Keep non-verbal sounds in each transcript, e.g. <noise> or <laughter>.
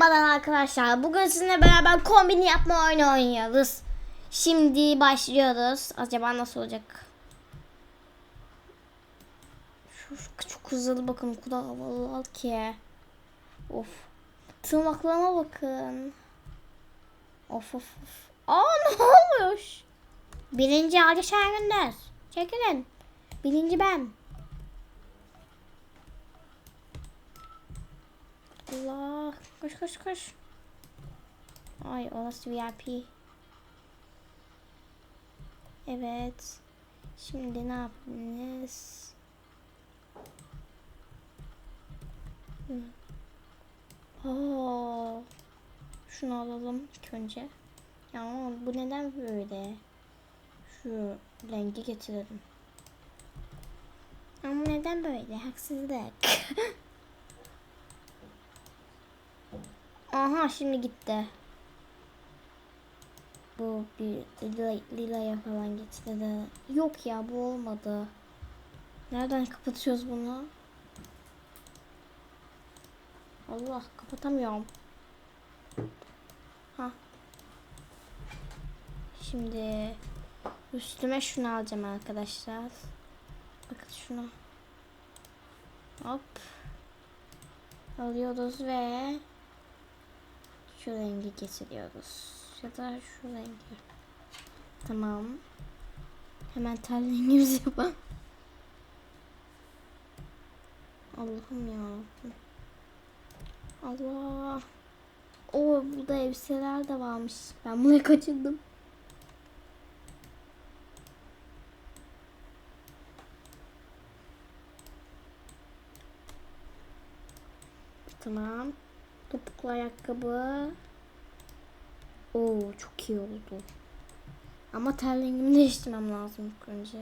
Merhabalar arkadaşlar. Bugün sizinle beraber kombini yapma oyunu oynuyoruz. Şimdi başlıyoruz. Acaba nasıl olacak? Şu, şu hızlı bakın. O kadar havalılar ki. Of. Tırnaklarıma bakın. Of of of. Aa ne olmuş? Birinci Ali Şengünder. Çekilin. Birinci ben. Allah. Koş koş koş. Ay orası VIP. Evet. Şimdi ne yapacağız? Oo. Şunu alalım ilk önce. Ya bu neden böyle? Şu rengi getirelim. Ama neden böyle? Haksızlık. <laughs> Aha şimdi gitti. Bu bir lila, lilaya falan getirdi. Yok ya bu olmadı. Nereden kapatıyoruz bunu? Allah kapatamıyorum. Ha. Şimdi üstüme şunu alacağım arkadaşlar. Bakın şunu. Hop. Alıyoruz ve şu rengi geçiriyoruz. Ya da şu rengi. Tamam. Hemen tel rengimizi <laughs> yapalım. Allah'ım ya. Allah. O burada elbiseler de varmış. Ben bunu kaçırdım. Tamam. Topuklu ayakkabı. Oo çok iyi oldu. Ama tel rengimi <laughs> değiştirmem lazım ilk önce.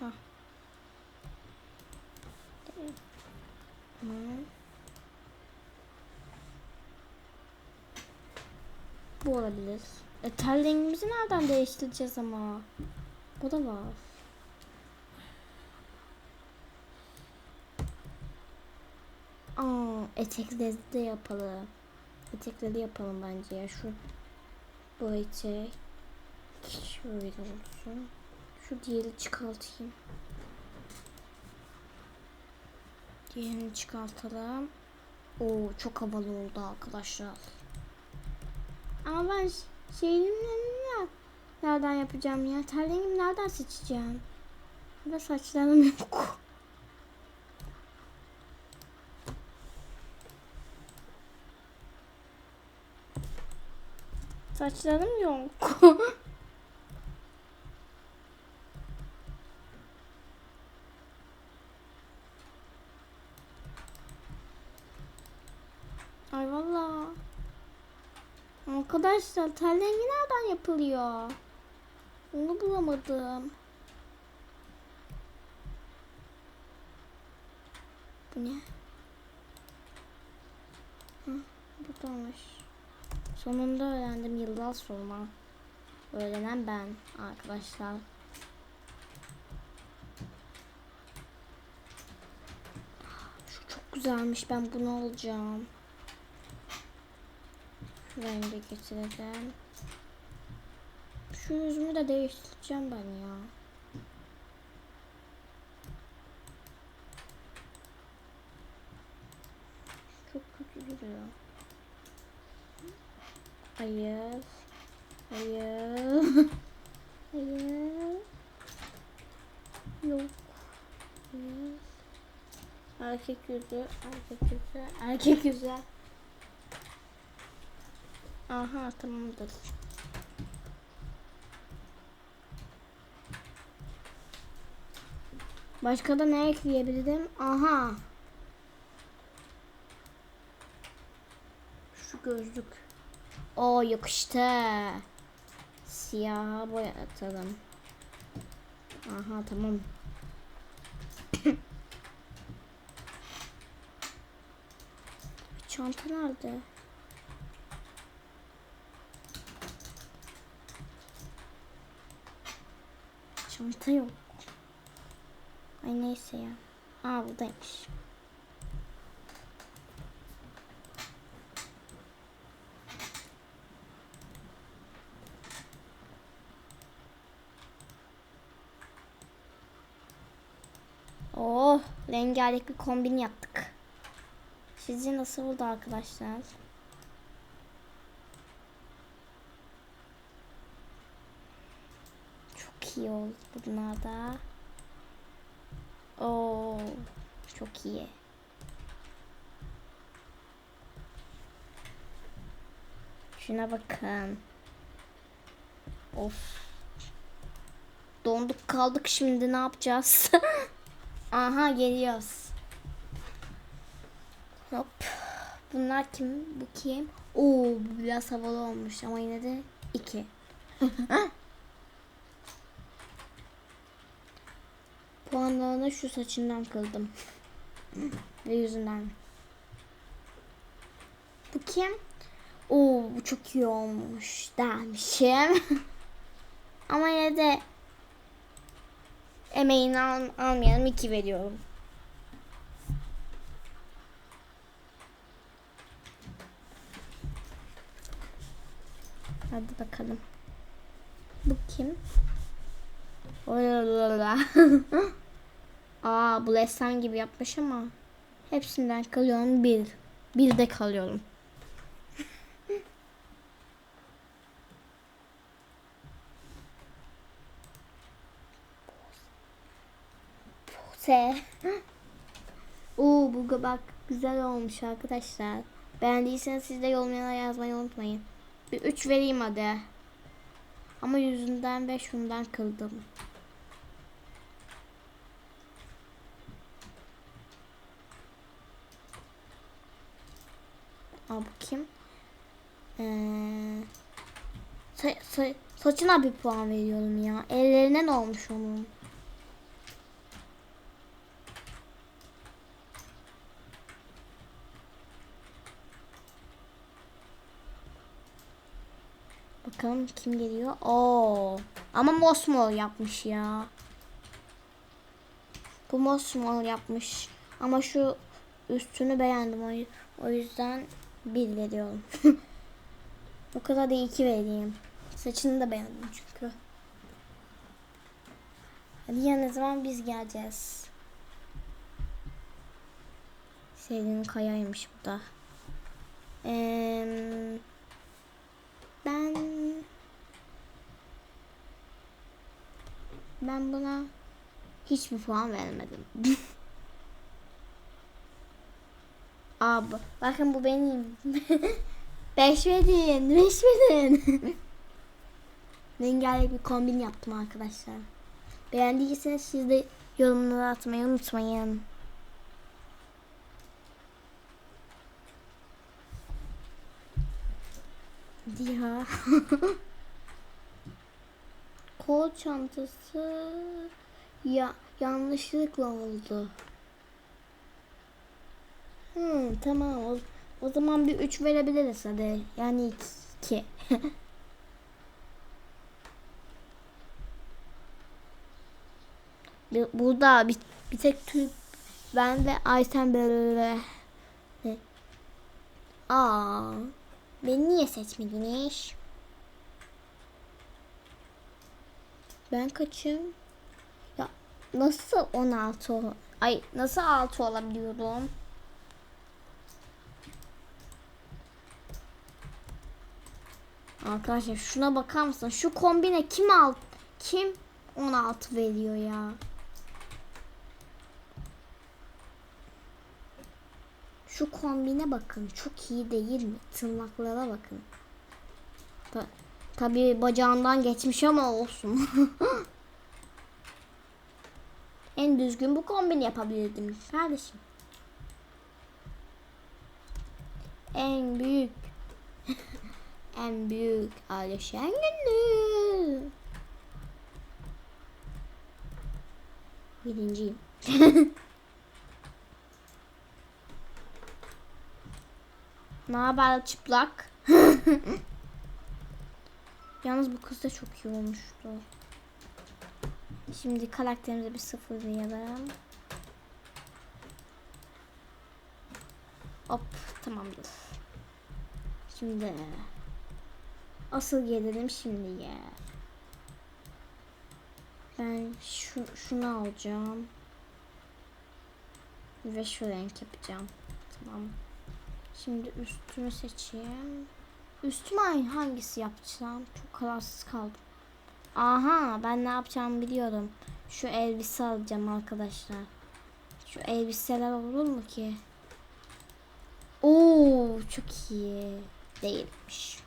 Hah. Bu olabilir. E, tel rengimizi nereden değiştireceğiz ama? Bu da var. Aa, etekleri de yapalım. Etekleri yapalım bence ya. Şu bu etek. Şöyle olsun. Şu diğeri çıkartayım. Diğerini çıkartalım. Oo çok havalı oldu arkadaşlar. Ama ben şeyini nereden yapacağım ya? Terliğimi nereden seçeceğim? Ve saçlarım <laughs> yok. Saçlarım yok. <laughs> Ay valla. Arkadaşlar tel rengi nereden yapılıyor? Onu bulamadım. Bu ne? Hı, buradaymış. Sonunda öğrendim yıllar sonra. Öğrenen ben arkadaşlar. Şu çok güzelmiş. Ben bunu alacağım. Rengi getireceğim. Şu yüzümü de değiştireceğim ben ya. Erkek yüzü, erkek yüzü, erkek yüzü. Aha tamamdır. Başka da ne ekleyebilirim? Aha. Şu gözlük. O yakıştı. Siyah boyatalım. Aha tamam. Çanta nerede? Çanta yok. Ay neyse ya. Aa buradaymış. Oh, rengarenk bir kombin yaptık. Sizce nasıl oldu arkadaşlar? Çok iyi oldu bunlar da. Oo, çok iyi. Şuna bakın. Of. Donduk kaldık şimdi ne yapacağız? <laughs> Aha geliyoruz. Hop. Bunlar kim? Bu kim? Oo bu biraz havalı olmuş ama yine de iki. <laughs> Puanlarını şu saçından kıldım. Ve yüzünden. Bu kim? Oo bu çok iyi olmuş dermişim. <laughs> Ama yine de emeğini al, almayalım iki veriyorum. Hadi bakalım. Bu kim? <laughs> Aa bu ressam gibi yapmış ama hepsinden kalıyorum bir. Bir de kalıyorum. Se. Oo <gasps> bu bak güzel olmuş arkadaşlar. Beğendiyseniz siz de yorumlara yazmayı unutmayın. Bir 3 vereyim hadi. Ama yüzünden ve şundan kıldım. Aa bu kim? Ee, sa sa saçına bir puan veriyorum ya. Ellerine ne olmuş onun? Bakalım kim geliyor? Oo. Ama mosmor yapmış ya. Bu mosmor yapmış. Ama şu üstünü beğendim o, yüzden bir veriyorum. o <laughs> kadar da iki vereyim. Saçını da beğendim çünkü. Hadi ya ne zaman biz geleceğiz? Selin Kaya'ymış bu da. Eee ben ben buna hiçbir puan vermedim. <laughs> Abi bakın bu benim. <laughs> beş verin, beş verin. <laughs> Rengarenk bir kombin yaptım arkadaşlar. Beğendiyseniz siz de yorumlara atmayı unutmayın. Ya. <laughs> Kol çantası ya yanlışlıkla oldu. Hmm, tamam o, o zaman bir 3 verebiliriz hadi. Yani 2. <laughs> Burada bir, bir tek Türk ben ve Ayten böyle. Aa. Beni niye seçmediniz? Ben kaçım? Ya nasıl 16 ol Ay nasıl 6 olabiliyorum? Arkadaşlar şuna bakar mısın? Şu kombine kim al kim 16 veriyor ya? Şu kombine bakın. Çok iyi değil mi? Tırnaklara bakın. Ta Tabii bacağından geçmiş ama olsun. <laughs> en düzgün bu kombin yapabilirdim kardeşim. En büyük <laughs> en büyük Alişen günü. Birinciyim. <laughs> Ne haber çıplak? Yalnız bu kız da çok iyi olmuştu. Şimdi karakterimize bir sıfırlayalım. Hop tamamdır. Şimdi asıl gelelim şimdiye. Ben şu şunu alacağım. Ve şu renk yapacağım. Tamam. Şimdi üstünü seçeyim. Üstüme hangisi yapacağım? Çok kararsız kaldım. Aha ben ne yapacağımı biliyorum. Şu elbise alacağım arkadaşlar. Şu elbiseler olur mu ki? Oo çok iyi. Değilmiş.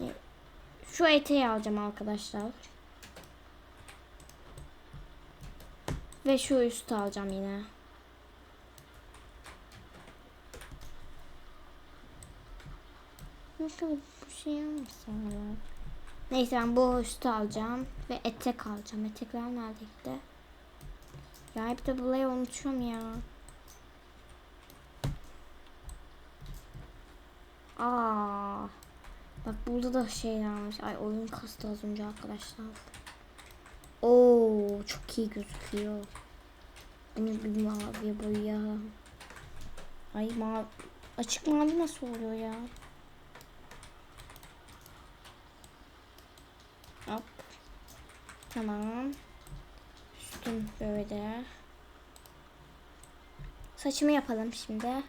E, Şu eteği alacağım arkadaşlar. Ve şu üstü alacağım yine. Nasıl bu şey yapmışsın Neyse ben bu üstü alacağım. Ve etek alacağım. Etekler nerede gitti? Ya hep de burayı unutuyorum ya. Aa. Bak burada da şey varmış. Ay oyun kastı az önce arkadaşlar. Oo çok iyi gözüküyor. Bunu bir mavi boyayalım. Ay mavi. Açık mavi nasıl oluyor ya? Hop. Tamam. Üstüm böyle. Saçımı yapalım şimdi.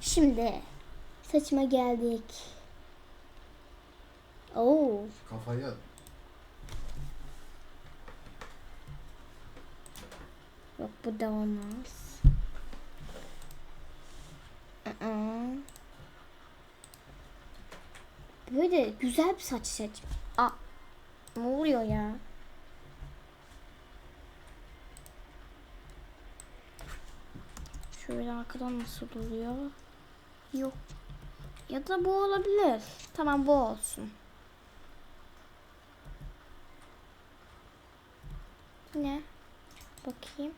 Şimdi saçıma geldik. Oo, Kafayı yok bu da olmaz. Aa. Böyle güzel bir saç seç. Aa, ne oluyor ya? Şöyle arkadan nasıl duruyor? Yok. Ya da bu olabilir. Tamam bu olsun. Ne? Bakayım.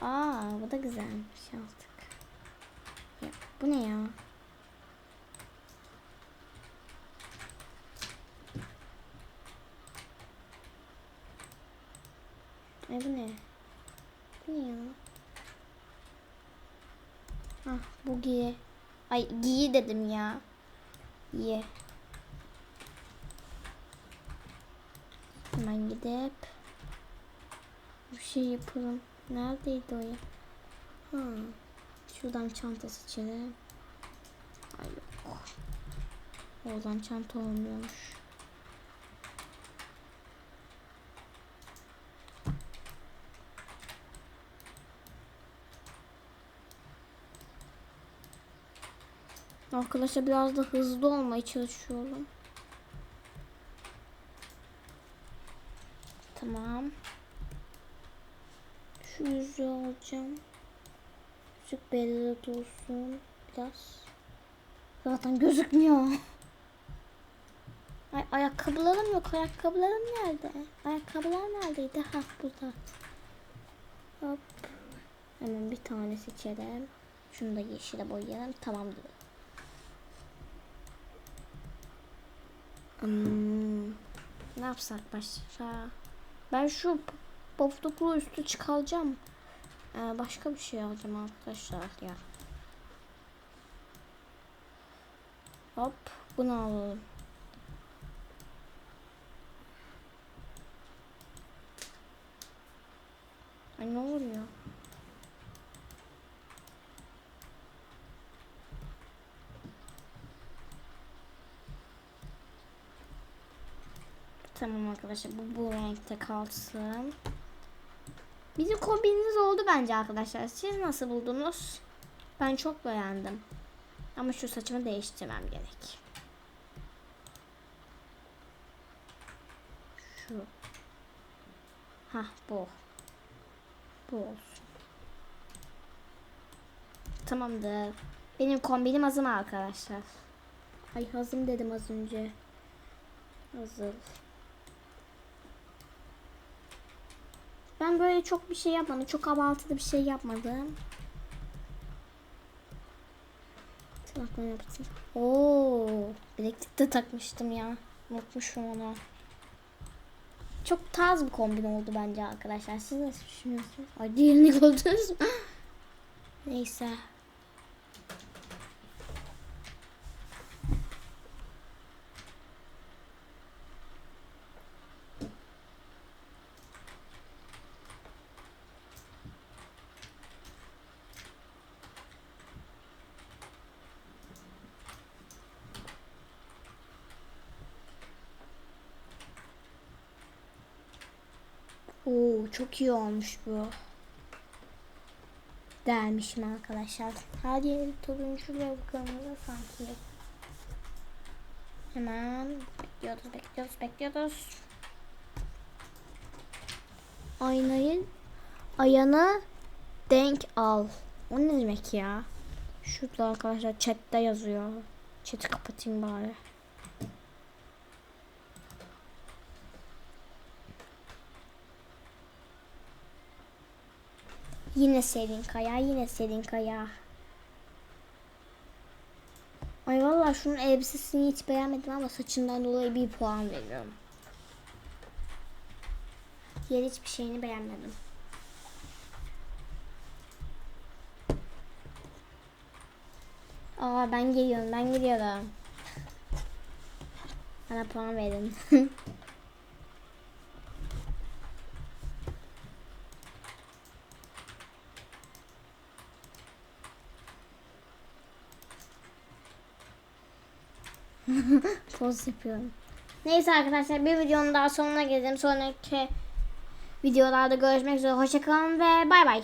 Aa bu da güzelmiş artık. Ya, bu ne ya? Ay bu ne? Bu ne ya? Ah bu giy. Ay giy dedim ya. Giy. Hemen gidip bir şey yapalım. Neredeydi o ya? Ha. Şuradan çanta seçelim. Ay yok. Oradan çanta olmuyormuş. Arkadaşlar biraz da hızlı olmaya çalışıyorum. Tamam. Şu yüzüğü alacağım. Yüzük belli olsun. Biraz. Zaten gözükmüyor. Ay, ayakkabılarım yok. Ayakkabılarım nerede? Ayakkabılar neredeydi? Ha burada. Hop. Hemen bir tane seçelim. Şunu da yeşile boyayalım. Tamamdır. Hmm, ne yapsak başka? Ben şu p- poftuklu üstü çıkaracağım. Ee, başka bir şey alacağım arkadaşlar ya. Hop bunu alalım. Ay ne oluyor? Tamam arkadaşlar bu bu renkte kalsın. Bizim kombinimiz oldu bence arkadaşlar. Siz nasıl buldunuz? Ben çok beğendim. Ama şu saçımı değiştirmem gerek. Şu. Ha bu. Bu olsun. Tamamdır. Benim kombinim hazır arkadaşlar? Ay hazır dedim az önce. Hazır. Ben böyle çok bir şey yapmadım. Çok abartılı bir şey yapmadım. Tırnaklarını yaptım. Oo, bileklik de takmıştım ya. Unutmuşum onu. Çok tarz bir kombin oldu bence arkadaşlar. Siz nasıl düşünüyorsunuz? Ay diğerini gördünüz mü? <laughs> Neyse. Oo çok iyi olmuş bu. Dermişim arkadaşlar. Hadi turuncu ve kırmızı sanki. Hemen bekliyoruz, bekliyoruz, bekliyoruz. Aynayı ayağını denk al. O ne demek ya? Şurada arkadaşlar chatte yazıyor. Chat'i kapatayım bari. Yine serin kaya, yine serin kaya. Ay vallahi şunun elbisesini hiç beğenmedim ama saçından dolayı bir puan veriyorum. Diğer hiçbir şeyini beğenmedim. Aa ben geliyorum, ben geliyorum. Bana puan verin. <laughs> Poz yapıyorum. Neyse arkadaşlar bir videonun daha sonuna geldim. Sonraki videolarda görüşmek üzere. Hoşçakalın ve bay bay.